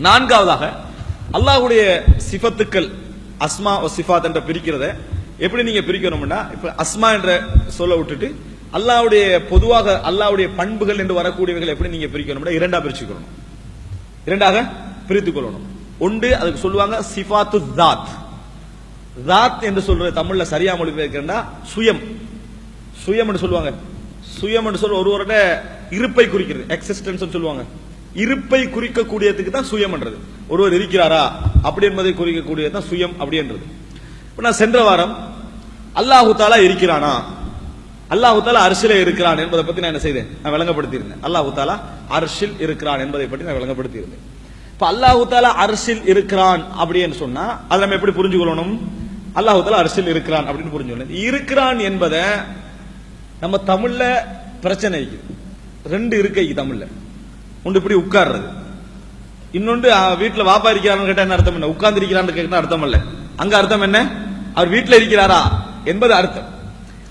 நான்காவதாக அல்லாஹ்வுடைய சிஃபத்துக்கள் அஸ்மா சிஃபாத் என்ற பிரிக்கிறத எப்படி நீங்க பிரிக்கணும்னா இப்ப அஸ்மா என்ற சொல்ல விட்டுட்டு அல்லாஹ்வுடைய பொதுவாக அல்லாவுடைய பண்புகள் என்று வரக்கூடியவைகள் எப்படி நீங்க பிரிக்கணும்னா இரண்டா பிரிச்சுக்கணும். இரண்டாக பிரித்துக் கொள்ளணும். ஒன்று அதுக்கு சொல்லுவாங்க சிஃபாத்து தாத் தாத் என்று சொல்ற தமிழ்ல சரியா மொழிபெயர்க்கிறா சுயம். சுயம் என்று சொல்லுவாங்க. சுயம் என்று சொல்ல ஒருவரோட இருப்பை குறிக்கிறது. எக்ஸிஸ்டன்ஸ் சொல்லுவாங்க. இருப்பை குறிக்கக்கூடியதுக்கு தான் சுயம்ன்றது ஒருவர் இருக்கிறாரா? அப்படி என்பதை குறிக்கக்கூடியது தான் சுயம் அப்படின்றது இப்போ நான் சென்ற வாரம் அல்லாஹு தாலா இருக்கிறானா? அல்லாஹு தாலா அரிசில இருக்கிறான் என்பதை பத்தி நான் என்ன செய்தேன்? நான் விளங்கப்படுத்தியிருந்தேன். அல்லாஹு தாலா அரிசில் இருக்கிறான் என்பதை பற்றி நான் விளங்கப்படுத்தியிருந்தேன். இப்ப அல்லாஹு தாலா அரிசில் இருக்கிறான் அப்படின்னு சொன்னா அதை நம்ம எப்படி புரிஞ்சுக்கொள்ளணும்? அல்லாஹு தாலா அரிசில் இருக்கிறான் அப்படின்னு புரிஞ்சுக்கணும் இருக்கிறான் என்பதை நம்ம தமிழ்ல பிரச்சனை ரெண்டு இருக்கை தமிழ்ல. ஒன்று இப்படி உட்கார்றது. இன்னொன்று வீட்டில் வீட்டுல வாப்பா இருக்கிறான்னு கேட்டா என்ன அர்த்தம் என்ன? உட்கார்ந்து இருக்கிறான்னு கேட்டா அர்த்தம் இல்ல. அங்க அர்த்தம் என்ன? அவர் வீட்டுல இருக்கிறாரா? என்பது அர்த்தம்.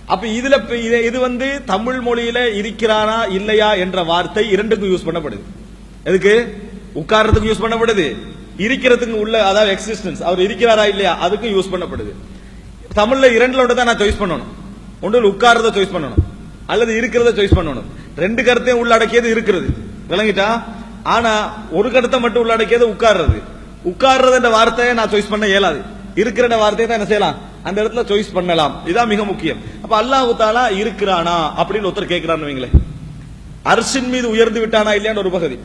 அப்ப இதுல இது- இது வந்து தமிழ் மொழியில இருக்கிறானா இல்லையா என்ற வார்த்தை இரண்டுக்கும் யூஸ் பண்ணப்படுது. எதுக்கு? உட்கார்றதுக்கு யூஸ் பண்ணப்படுது. இருக்கிறதுக்கு உள்ள அதாவது எக்ஸிஸ்டன்ஸ் அவர் இருக்கிறாரா இல்லையா அதுக்கும் யூஸ் பண்ணப்படுது. தமிழ்ல இரண்டுல ஒன்று தான் நான் சாய்ஸ் பண்ணணும். ஒன்று உட்கார்றத சாய்ஸ் பண்ணணும். அல்லது இருக்கிறத சாய்ஸ் பண்ணணும். ரெண்டு கருத்தையும் உள்ளடக்கியது இருக்கிறது. விளங்கிட்டா? ஆனா ஒரு கடத்தை மட்டும் உள்ளடக்கியது உட்கார்றது. உட்கார்றது என்ற வார்த்தையை நான் சாய்ஸ் பண்ண இயலாது. இருக்கிற வார்த்தையை தான் என்ன செய்யலாம்? அந்த இடத்துல சாய்ஸ் பண்ணலாம். இதான் மிக முக்கியம். அப்ப அல்லாஹு தாலா இருக்கிறானா அப்படின்னு ஒருத்தர் கேட்கிறான்னு வைங்களேன். அரசின் மீது உயர்ந்து விட்டானா இல்லையான்னு ஒரு பகுதி.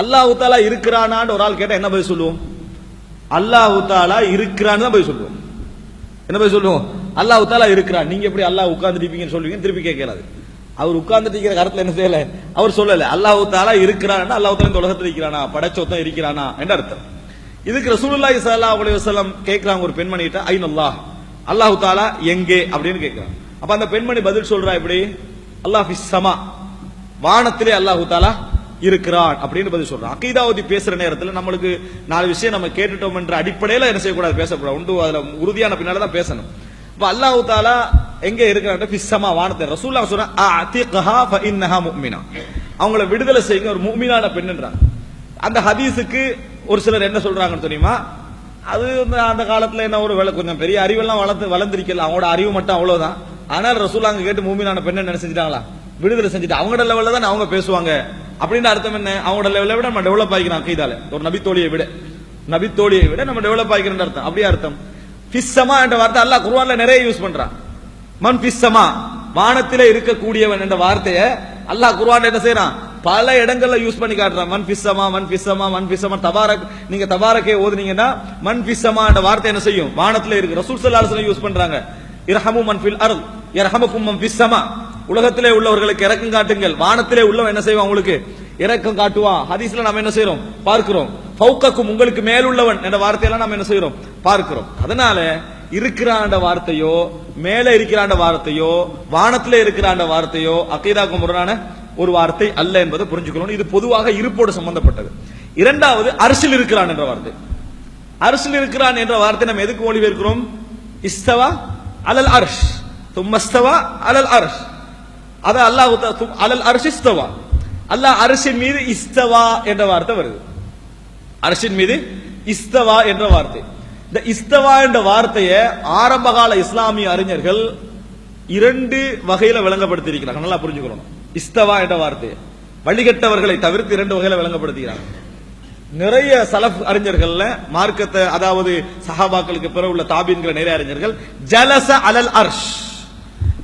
அல்லாஹு தாலா இருக்கிறானான்னு ஒரு ஆள் கேட்டா என்ன பதில் சொல்லுவோம்? அல்லாஹு தாலா இருக்கிறான்னு தான் பதில் சொல்லுவோம். என்ன போய் சொல்லுவோம்? அல்லாஹு தாலா இருக்கிறான். நீங்க எப்படி அல்லாஹ் உட்கார்ந்து இருப்பீங்கன்னு சொல்லுவீங்க திருப்பி கேட்கலாது அவர் உட்கார்ந்துட்டு இருக்கிற கருத்துல என்ன செய்யல? அவர் சொல்லல. அல்லாஹு தாலா இருக்கிறான் அல்லாஹு தாலா இந்த உலகத்துல இருக்கிறானா? படைச்சோத்தம் இருக்கிறானா? என்ன அர்த்தம். இதுக்கு ரசூலுல்லாஹி ஸல்லல்லாஹு அலைஹி வஸல்லம் கேக்குறாங்க ஒரு பெண்மணி கிட்ட ஐன் அல்லாஹ்? அல்லாஹ் தாலா எங்கே? அப்படின்னு கேக்குறாங்க அப்ப அந்த பெண்மணி பதில் சொல்றா இப்படி அல்லாஹ் ஃபிஸ் ஸமா வானத்திலே அல்லாஹு தாலா இருக்கிறான் அப்படின்னு பதில் சொல்றான் அகீதாவதி பேசுற நேரத்தில் நம்மளுக்கு நாலு விஷயம் நம்ம கேட்டுட்டோம் என்ற அடிப்படையில என்ன செய்யக்கூடாது? பேசக்கூடாது. உண்டு அதுல உறுதியான பின்னால தான் பேசணும். இப்ப அல்லாஹு தாலா எங்க இருக்கிறாங்க பிஸ்ஸமா வானத்தை. ரசூல்லா சொன்னா அத்திகஹா ஃப அவங்கள விடுதலை செய்யுங்க ஒரு முஃமினான பெண்ணுன்றாங்க. அந்த ஹதீஸுக்கு ஒரு சிலர் என்ன சொல்றாங்கன்னு தெரியுமா? அது வந்து அந்த காலத்துல என்ன ஒரு வேலை கொஞ்சம் பெரிய அறிவெல்லாம் வளர்ந்து வளர்ந்துருக்கல. அவங்களோட அறிவு மட்டும் அவ்வளவுதான். ஆனால் ரசூல் அங்க கேட்டு மூமினான பெண்ணை என்ன செஞ்சிட்டாங்களா விடுதலை செஞ்சுட்டு அவங்களோட லெவல்ல தான் அவங்க பேசுவாங்க. அப்படின்னு அர்த்தம் என்ன? அவங்களோட லெவலை விட நம்ம டெவலப் ஆகிக்கிறோம் அக்கீதால ஒரு நபித்தோழியை விட. நபித்தோழியை விட நம்ம டெவலப் ஆகிக்கிறோம் அர்த்தம். அப்படியே அர்த்தம். பிஸ்ஸமா என்ற வார்த்தை அல்லாஹ் குருவான்ல நிறைய யூஸ் பண்றான். மன் வானத்திலே இருக்கக்கூடியவன் என்ற வார்த்தையை அல்லாஹ் குர்ஆன்ல என்ன செய்யறான் பல இடங்கள்ல யூஸ் பண்ணி காட்டுறான். மண் பிஸ்ஸமா மண் பிஸ்ஸமா மன் பிஸ்ஸமா தபாரக் நீங்க தபாரக்கே ஓதுனீங்கன்னா மண் பிஸ்ஸமா என்ற வார்த்தை என்ன செய்யும்? வானத்துல இருக்கு. ரசூல் ஸல்லல்லாஹு யூஸ் பண்றாங்க. இரஹமு மன்பில் ஃபில் அர்த் யர்ஹமுக்கும் மன் பிஸ்ஸமா உலகத்திலே உள்ளவர்களுக்கு இறக்கம் காட்டுங்கள். வானத்திலே உள்ளவன் என்ன செய்வான் உங்களுக்கு? இறக்கம் காட்டுவான். ஹதீஸ்ல நாம என்ன செய்யறோம் பார்க்கிறோம். பௌக்கக்கும் உங்களுக்கு மேலுள்ளவன் என்ற வார்த்தையெல்லாம் நாம என்ன செய்யறோம் பார்க்கிறோம். அதனால இருக்கிறாண்ட வார்த்தையோ மேல இருக்கிறாண்ட வார்த்தையோ வானத்துல இருக்கிறாண்ட வார்த்தையோ அக்கீதாக்கு முரணான ஒரு வார்த்தை அல்ல என்பதை புரிஞ்சுக்கணும் இது பொதுவாக இருப்போடு சம்பந்தப்பட்டது. இரண்டாவது அரசில் இருக்கிறான் என்ற வார்த்தை. அரசில் இருக்கிறான் என்ற வார்த்தை நம்ம எதுக்கு மொழிபெயர்க்கிறோம்? இஸ்தவா அலல் அர்ஷ். தும்மஸ்தவா அலல் அர்ஷ். அத அல்லாஹ் தும்- அலல் அர்ஷ் இஸ்தவா. அல்லாஹ் அரசின் மீது இஸ்தவா என்ற வார்த்தை வருது. அரசின் மீது இஸ்தவா என்ற வார்த்தை. இந்த இஸ்தவா என்ற வார்த்தையை ஆரம்பகால இஸ்லாமிய அறிஞர்கள் இரண்டு வகையில விளங்கப்படுத்தியிருக்கிறாங்க. நல்லா புரிஞ்சுக்கணும். இஸ்தவா என்ற வார்த்தையை. வழிகட்டவர்களை தவிர்த்து இரண்டு வகையில விளங்கப்படுத்துகிறாங்க நிறைய சலஃப் அறிஞர்கள்ல மார்க்கத்தை அதாவது சஹாபாக்களுக்கு பிறகு உள்ள தாபின்கிற நிறைய அறிஞர்கள் ஜலச அலல் அர்ஷ்.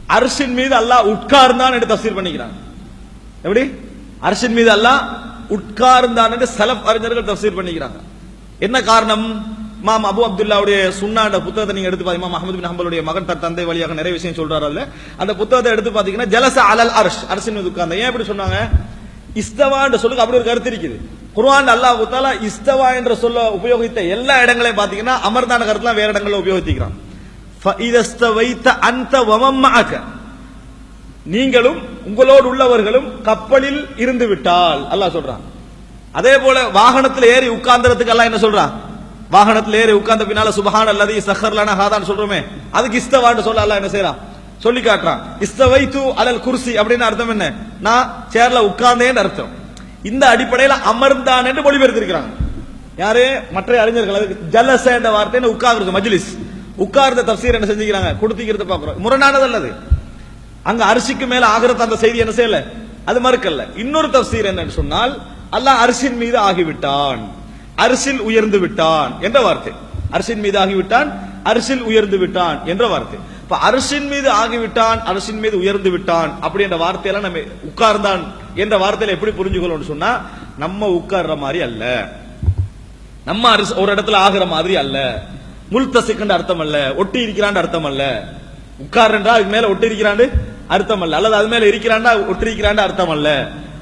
அர்ஷின் மீது அல்லாஹ் உட்கார்ந்தான் என்று தஃசீர் பண்ணிக்கிறாங்க. எப்படி? அர்ஷின் மீது அல்லாஹ் உட்கார்ந்தான் என்று சலஃப் அறிஞர்கள் தஃசீர் பண்ணிக்கிறாங்க. என்ன காரணம்? மாம் அபு அப்துல்லாவுடைய சுண்ணாண்ட புத்தகத்தை நீங்க எடுத்து பாத்தீங்க இமாம் அஹமது பின் ஹம்பலுடைய மகன் தன் தந்தை வழியாக நிறைய விஷயம் சொல்றாரு அதுல. அந்த புத்தகத்தை எடுத்து பாத்தீங்கன்னா ஜலச அலல் அர்ஷ் அரசின் உட்கார்ந்த ஏன் இப்படி சொன்னாங்க? இஸ்தவா என்ற சொல்லுக்கு அப்படி ஒரு கருத்து இருக்குது. குர்ஆன் அல்லாஹ் தாலா இஸ்தவா என்ற சொல்ல உபயோகித்த எல்லா இடங்களையும் பாத்தீங்கன்னா அமர்ந்தான கருத்துலாம் வேற இடங்கள்ல உபயோகிக்கிறான். நீங்களும் உங்களோடு உள்ளவர்களும் கப்பலில் இருந்து விட்டால் அல்லாஹ் சொல்றான். அதே போல வாகனத்தில் ஏறி உட்கார்ந்ததுக்கு எல்லாம் என்ன சொல்றான்? வாகனத்தில் ஏறி உட்கார்ந்த பின்னால சுபஹான் அல்லது சஹர்லான ஹாதான் சொல்றோமே அதுக்கு இஸ்தவான்னு சொல்ல என்ன செய்யறான் சொல்லி காட்டுறான். இஸ்தவைத்து அலல் குர்சி அப்படின்னு அர்த்தம் என்ன? நான் சேர்ல உட்கார்ந்தேன்னு அர்த்தம். இந்த அடிப்படையில் அமர்ந்தான் என்று மொழிபெயர்த்திருக்கிறாங்க. யாரு? மற்ற அறிஞர்கள். அதுக்கு ஜலச என்ற வார்த்தை உட்கார்ந்து மஜ்லிஸ். உட்கார்ந்த தப்சீர் என்ன செஞ்சுக்கிறாங்க? கொடுத்துக்கிறது பாக்குறோம் முரணானது அல்லது? அங்க அரிசிக்கு மேல ஆகிறது அந்த செய்தி என்ன செய்யல? அது மறுக்கல்ல. இன்னொரு தப்சீர் என்னன்னு சொன்னால் அல்லாஹ் அரிசின் மீது ஆகிவிட்டான். அரசில் உயர்ந்து விட்டான் என்ற வார்த்தை. அரிசின் மீது ஆகிவிட்டான் அரசில் உயர்ந்து விட்டான் என்ற வார்த்தை. இப்ப அரசின் மீது ஆகிவிட்டான் அரசின் மீது உயர்ந்து விட்டான் அப்படி என்ற வார்த்தையெல்லாம் நம்ம உட்கார்ந்தான் என்ற வார்த்தையில எப்படி புரிஞ்சுக்கணும்னு சொன்னா நம்ம உட்கார்ற மாதிரி அல்ல. நம்ம அரசு ஒரு இடத்துல ஆகிற மாதிரி அல்ல. முல்தசிக்கன்ற அர்த்தம் அல்ல ஒட்டி இருக்கிறான் அர்த்தம் அல்ல. உட்கார்ன்றா அதுக்கு மேல ஒட்டி இருக்கிறாண்டு அர்த்தம் அல்ல. அல்லது அது மேல இருக்கிறாண்டா ஒட்டி இருக்கிறாண்டு அர்த்தம் அல்ல.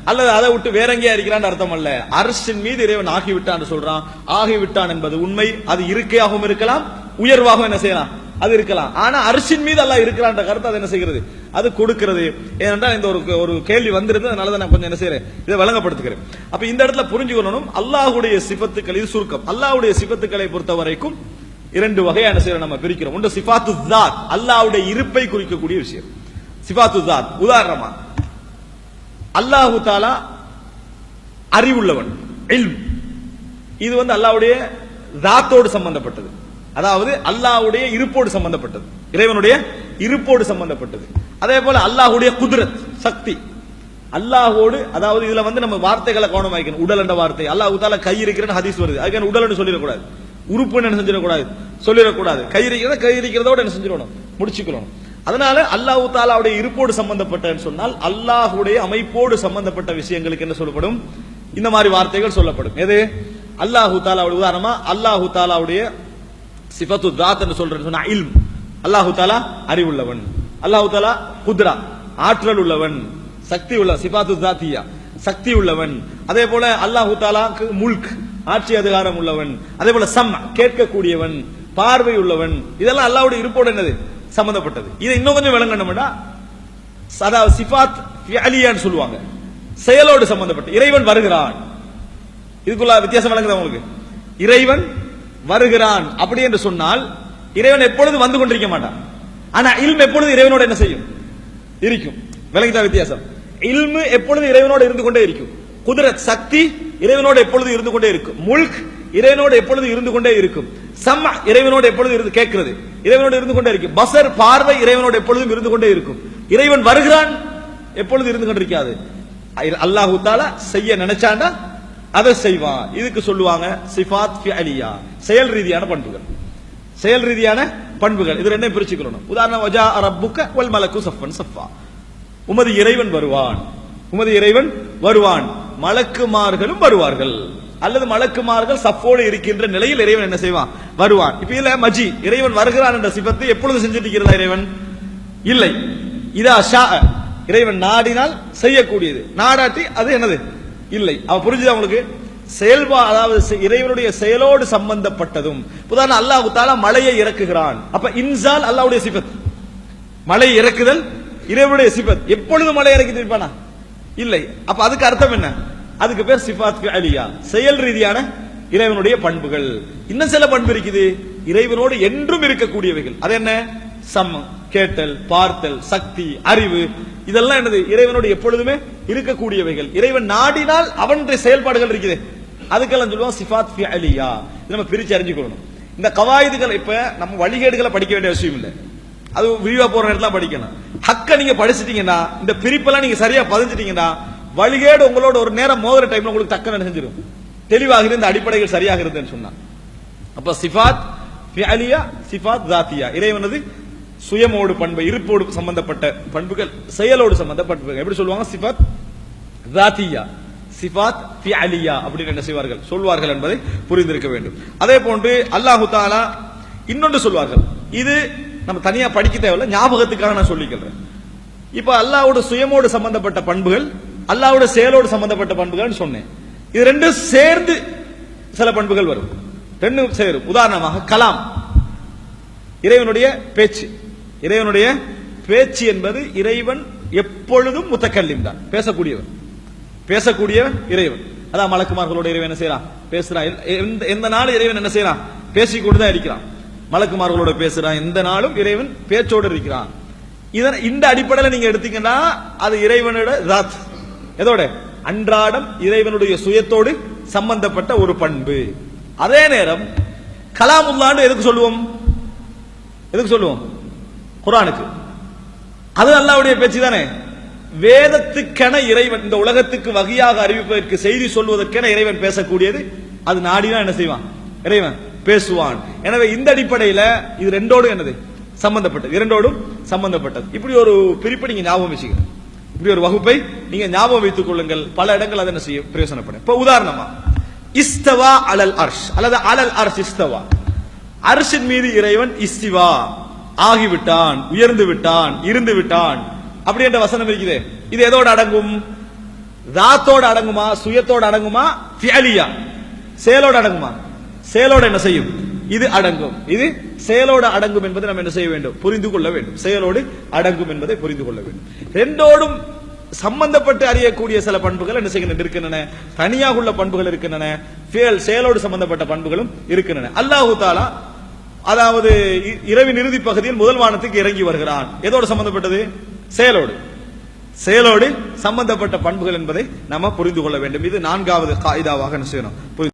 அல்லது அதை விட்டு வேற எங்கேயா இருக்கிறான்னு அர்த்தம் அல்ல. அரசின் மீது இறைவன் ஆகிவிட்டான் சொல்றான். ஆகிவிட்டான் என்பது உண்மை. அது இருக்கையாகவும் இருக்கலாம் உயர்வாகவும் என்ன செய்யலாம்? அது இருக்கலாம். ஆனா அரசின் மீது அல்லாஹ் இருக்கிறான்ற கருத்து அது என்ன செய்கிறது? அது கொடுக்கிறது. ஏனென்றால் இந்த ஒரு ஒரு கேள்வி வந்திருந்தது அதனால தான் நான் கொஞ்சம் என்ன செய்யறேன் இதை வழங்கப்படுத்துகிறேன். அப்ப இந்த இடத்துல புரிஞ்சுக்கணும் அல்லாஹுடைய சிபத்துக்கள் இது சுருக்கம். அல்லாஹுடைய சிபத்துக்களை பொறுத்த வரைக்கும் இரண்டு வகையான என்ன நம்ம பிரிக்கிறோம். ஒன்று சிஃபாத்து தாத் அல்லாவுடைய இருப்பை குறிக்கக்கூடிய விஷயம். சிபாத்து தாத் உதாரணமா அல்லாஹு தாலா அறிவுள்ளவன் இது வந்து அல்லாஹ்வுடைய தாத்தோடு சம்பந்தப்பட்டது. அதாவது அல்லாவுடைய இருப்போடு சம்பந்தப்பட்டது. இறைவனுடைய இருப்போடு சம்பந்தப்பட்டது. அதே போல அல்லாஹுடைய குதிரத் சக்தி. அல்லாஹோடு அதாவது இதுல வந்து நம்ம வார்த்தைகளை கவனம் வைக்கணும். உடல் என்ற வார்த்தை. அல்லாஹ் தாலா கை இருக்கிறன்னு ஹதீஸ் வருது. அதுக்கு உடல்னு சொல்லிடக்கூடாது. உறுப்புன்னு என்ன செஞ்சிடக்கூடாது? சொல்லிடக்கூடாது. கை இருக்கிறத கை இருக்கிறதோட என்ன செஞ்சிடணும்? முடிச்சுக்கணும். அதனால அல்லாஹ் தாலாவுடைய இருப்போடு சம்பந்தப்பட்டன்னு சொன்னால் அல்லாஹுடைய அமைப்போடு சம்பந்தப்பட்ட விஷயங்களுக்கு என்ன சொல்லப்படும்? இந்த மாதிரி வார்த்தைகள் சொல்லப்படும். எது? அல்லாஹு தாலாவுடைய உதாரணமா அல்லாஹு தாலாவுடைய சிபத்து தாத் என்று சொல்றேன்னு சொன்னா இல்ம். அல்லாஹு தாலா அறிவுள்ளவன். அல்லாஹு தாலா குத்ரா ஆற்றல் உள்ளவன். சக்தி உள்ள சிபாத்து தாத்தியா சக்தி உள்ளவன். அதே போல அல்லாஹு தாலாக்கு முல்க் ஆட்சி அதிகாரம் உள்ளவன். அதே போல சம் கேட்கக்கூடியவன். பார்வை உள்ளவன். இதெல்லாம் அல்லாவுடைய இருப்போடு என்னது? சம்பந்தப்பட்டது. இதை இன்னும் கொஞ்சம் விளங்கணும்னா அதாவது சிபாத் அலியான்னு சொல்லுவாங்க. செயலோடு சம்பந்தப்பட்ட இறைவன் வருகிறான். இதுக்குள்ள வித்தியாசம் விளங்குதா உங்களுக்கு? இறைவன் வருகிறான். அப்படி என்று சொன்னால் இறைவன் எப்பொழுது வந்து கொண்டிருக்க மாட்டான். ஆனா இல்ம் எப்பொழுது இறைவனோட என்ன செய்யும்? இருக்கும். விளங்கிதா வித்தியாசம்? இல்மு எப்பொழுது இறைவனோட இருந்து கொண்டே இருக்கும். குதிரத் சக்தி இறைவனோட எப்பொழுது இருந்து கொண்டே இருக்கும். முல்க் இறைவனோட எப்பொழுது இருந்து கொண்டே இருக்கும். சம்ம இறைவனோடு எப்பொழுது இருந்து கேட்கிறது. இறைவனோடு இருந்து கொண்டே இருக்கும் பசர் பார்வை இறைவனோட எப்பொழுதும் இருந்து கொண்டே இருக்கும். இறைவன் வருகிறான் எப்பொழுது இருந்து கொண்டிருக்காது. அல்லாஹு தாலா செய்ய நினைச்சாண்டா அதை செய்வான். இதுக்கு சொல்லுவாங்க சிஃபாத் அலியா செயல் ரீதியான பண்புகள். செயல் ரீதியான பண்புகள். இது ரெண்டையும் பிரிச்சுக்கணும். உதாரணம் வஜா ரப்புக்க வல் மலக்கு சஃபன் சஃபா உமது இறைவன் வருவான். உமது இறைவன் வருவான். மலக்குமார்களும் வருவார்கள். அல்லது மலக்குமார்கள் சஃபோடு இருக்கின்ற நிலையில் இறைவன் என்ன செய்வான்? வருவான். இப்ப இல்ல மஜி இறைவன் வருகிறான் என்ற சிபத்தை எப்பொழுது செஞ்சுட்டு இருக்கிறதா இறைவன்? இல்லை. இதா ஷா இறைவன் நாடினால் செய்யக்கூடியது. நாடாட்டி அது என்னது? இல்லை. அவ புரிஞ்சுதா உங்களுக்கு? செயல்பா அதாவது இறைவனுடைய செயலோடு சம்பந்தப்பட்டதும். உதாரணம் அல்லாஹ் தாலா மலையை இறக்குகிறான். அப்ப இன்சால் அல்லாஹ்வுடைய சிபத். மலை இறக்குதல் இறைவனுடைய சிபத். எப்பொழுது மலை இறக்கி இருப்பானா இல்லை. அப்ப அதுக்கு அர்த்தம் என்ன? அதுக்கு பேர் சிஃபாத் அலியா. செயல் ரீதியான இறைவனுடைய பண்புகள். இன்னும் சில பண்பு இருக்குது. இறைவனோடு என்றும் இருக்கக்கூடியவைகள். அது என்ன? சம் கேட்டல் பார்த்தல் சக்தி அறிவு. இதெல்லாம் என்னது? இறைவனோடு எப்பொழுதுமே இருக்கக்கூடியவைகள். இறைவன் நாடினால் அவனுடைய செயல்பாடுகள் இருக்குது. அதுக்கெல்லாம் சொல்லுவோம் சிஃபாத் அலியா. இது நம்ம பிரிச்சு அறிஞ்சுக்கணும் இந்த கவாயுதுகள் இப்ப நம்ம வழிகேடுகளை படிக்க வேண்டிய அவசியம் இல்லை. அது விரிவா போற நேரத்தில் படிக்கணும். ஹக்க நீங்க படிச்சிட்டீங்கன்னா இந்த பிரிப்பெல்லாம் நீங்க சரியா பதிஞ்சிட்டீங்கன்னா வழிகேடு உங்களோட ஒரு நேரம் மோதுற டைம்ல உங்களுக்கு தக்க செஞ்சிடும் தெளிவாக இருந்த அடிப்படைகள் சரியாக இருந்தேன்னு சொன்னான். அப்ப சிஃபாத் ஃபிஅலியா சிஃபாத் ஜாத்தியா இறைவனது சுயமோடு பண்பு இருப்போடு சம்பந்தப்பட்ட பண்புகள் செயலோடு சம்பந்தப்பட்ட பண்புகள். எப்படி சொல்லுவாங்க? சிஃபாத் ஜாத்தியா சிஃபாத் ஃபிஅலியா அப்படின்னு என்ன செய்வார்கள்? சொல்வார்கள் என்பதை புரிந்திருக்க வேண்டும். அதே போன்று அல்லாஹு தாலா இன்னொன்று சொல்வார்கள். இது நம்ம தனியா படிக்க தேவையில்ல ஞாபகத்துக்காக நான் சொல்லிக்கிறேன் இப்ப அல்லாவோட சுயமோடு சம்பந்தப்பட்ட பண்புகள் அல்லாவோட செயலோடு சம்பந்தப்பட்ட பண்புகள் சொன்னேன். இது ரெண்டும் சேர்ந்து சில பண்புகள் வரும். ரெண்டும் சேரும். உதாரணமாக கலாம். இறைவனுடைய பேச்சு. இறைவனுடைய பேச்சு என்பது இறைவன் எப்பொழுதும் முத்தக்கல்லிம் தான். பேசக்கூடியவன். பேசக்கூடியவன் இறைவன். அதான் மலக்குமார்களோட இறைவன் என்ன செய்யறான் பேசுறான். எந்த- எந்த நாளும் இறைவன் என்ன செய்யறான் பேசிக்கொண்டு தான் இருக்கிறான். மலக்குமார்களோட பேசுறான். எந்த நாளும் இறைவன் பேச்சோடு இருக்கிறான். இதன் இந்த அடிப்படையில் நீங்க எடுத்தீங்கன்னா அது இறைவனோட ராத். எதோட? அன்றாடம் இறைவனுடைய சுயத்தோடு சம்பந்தப்பட்ட ஒரு பண்பு. அதே நேரம் கலாமுல்லான்னு எதுக்கு சொல்லுவோம்? எதுக்கு சொல்லுவோம்? குரானுக்கு அது அல்லாவுடைய பேச்சு தானே? வேதத்துக்கென இறைவன் இந்த உலகத்துக்கு வகையாக அறிவிப்பதற்கு செய்தி சொல்வதற்கென இறைவன் பேசக்கூடியது அது நாடினா என்ன செய்வான்? இறைவன் பேசுவான். எனவே இந்த அடிப்படையில இது ரெண்டோடும் என்னது? சம்பந்தப்பட்டது. இரண்டோடும் சம்பந்தப்பட்டது. இப்படி ஒரு பிரிப்பை நீங்க ஞாபகம் வச்சுக்கணும். இப்படி ஒரு வகுப்பை நீங்க ஞாபகம் வைத்துக் கொள்ளுங்கள். பல இடங்கள் அதை என்ன செய்ய பிரயோசனப்படும் இப்ப உதாரணமா இஸ்தவா அலல் அர்ஷ் அல்லது அலல் அர்ஷ் இஸ்தவா. அர்ஷின் மீது இறைவன் இஸ்திவா. ஆகிவிட்டான் உயர்ந்து விட்டான் இருந்து விட்டான். அப்படி என்ற வசனம் இருக்குது. இது எதோட அடங்கும்? தாத்தோட அடங்குமா? சுயத்தோட அடங்குமா? ஃபியலியா செயலோட அடங்குமா? செயலோட என்ன செய்யும்? இது அடங்கும். இது செயலோடு அடங்கும் என்பதை நம்ம என்ன செய்ய வேண்டும்? புரிந்து கொள்ள வேண்டும். செயலோடு அடங்கும் என்பதை புரிந்து கொள்ள வேண்டும். ரெண்டோடும் சம்பந்தப்பட்டு அறியக்கூடிய சில பண்புகள் என்ன செய்கின்றன? இருக்கின்றன. தனியாக உள்ள பண்புகள் இருக்கின்றன. செயலோடு சம்பந்தப்பட்ட பண்புகளும் இருக்கின்றன. அல்லாஹு தாலா அதாவது இ- இரவின் இறுதி பகுதியில் முதல் வானத்துக்கு இறங்கி வருகிறான். எதோடு சம்பந்தப்பட்டது? செயலோடு. செயலோடு சம்பந்தப்பட்ட பண்புகள் என்பதை நாம புரிந்து கொள்ள வேண்டும். இது நான்காவது காயிதாவாக செய்யணும்?